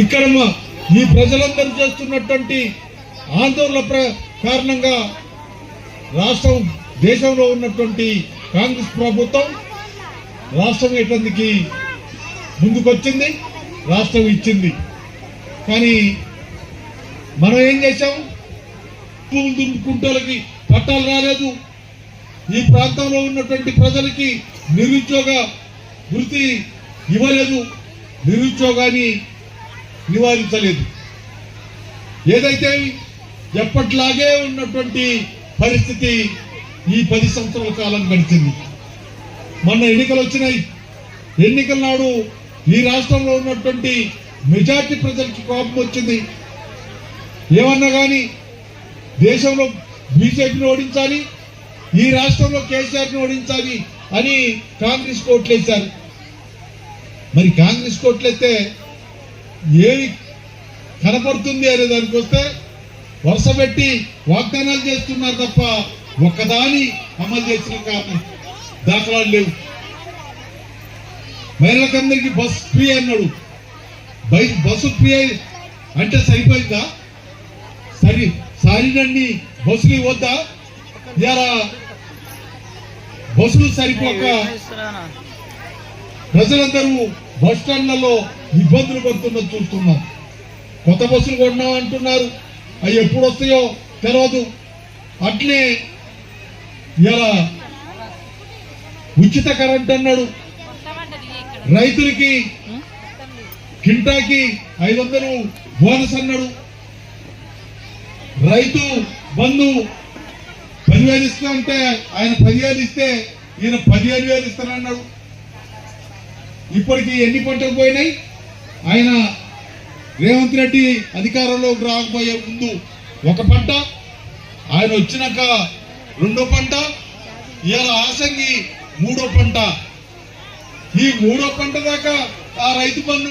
ఇక్కడ మా ఈ ప్రజలందరూ చేస్తున్నటువంటి ఆందోళన ప్ర- కారణంగా రాష్ట్రం దేశంలో ఉన్నటువంటి కాంగ్రెస్ ప్రభుత్వం రాష్ట్రం ఇటందుకి ముందుకొచ్చింది రాష్ట్రం ఇచ్చింది. కానీ మనం ఏం చేశాం? భూములు దున్నుకుంటోళ్ళకి పట్టాలు రాలేదు. ఈ ప్రాంతంలో ఉన్నటువంటి ప్రజలకి నిరుద్యోగ వృత్తి ఇవ్వలేదు. నిరుద్యోగాన్ని నివారించలేదు. ఏదైతే ఎప్పట్లాగే ఉన్నటువంటి పరిస్థితి ఈ పది సంవత్సరాల కాలం గడిచింది. మొన్న ఎన్నికలు వచ్చినాయి. ఎన్నికల నాడు ఈ రాష్ట్రంలో ఉన్నటువంటి మెజార్టీ ప్రజలకి కోపం వచ్చింది. ఏమన్నా కానీ దేశంలో బీజేపీని ఓడించాలి ఈ రాష్ట్రంలో కేసీఆర్ని ఓడించాలి అని కాంగ్రెస్ కోట్లేశారు. మరి కాంగ్రెస్ కోట్లయితే ఏమి కనపడుతుంది అనే దానికి వస్తే వరుస పెట్టి వాగ్దానాలు చేస్తున్నారు తప్ప ఒక్కదాని అమలు చేసిన కారణం దాఖలాలు లేవు. మహిళలందరికీ బస్ ఫ్రీ అన్నాడు. బై బస్సు ఫ్రీ అయి- అంటే సరిపోయిందా? సరి సారినన్ని బస్సులు వద్దా ఇలా బస్సులు సరిపోక ప్రజలందరూ బస్ స్టాండ్లలో ఇబ్బందులు పడుతున్నది చూస్తున్నాం. కొత్త బస్సులు కొన్నాం అంటున్నారు. అవి ఎప్పుడు వస్తాయో తెలియదు అట్లే ఇలా ఉచిత కరెంట్ అన్నాడు. రైతులకి కింటాకి ఐదు వందలు బోనస్ అన్నాడు. రైతు బంధు పదివేలు ఇస్తా అంటే ఆయన పదివేలు ఇస్తే ఈయన పదిహేను వేలు ఇస్తానన్నాడు. ఇప్పటికి ఎన్ని పంటలు పోయినాయి? ఆయన రేవంత్ రెడ్డి అధికారంలోకి రాకపోయే ముందు ఒక పంట ఆయన వచ్చినాక రెండో పంట ఇవాళ ఆసంగి మూడో పంట. ఈ మూడో పంట దాకా ఆ రైతు బంధు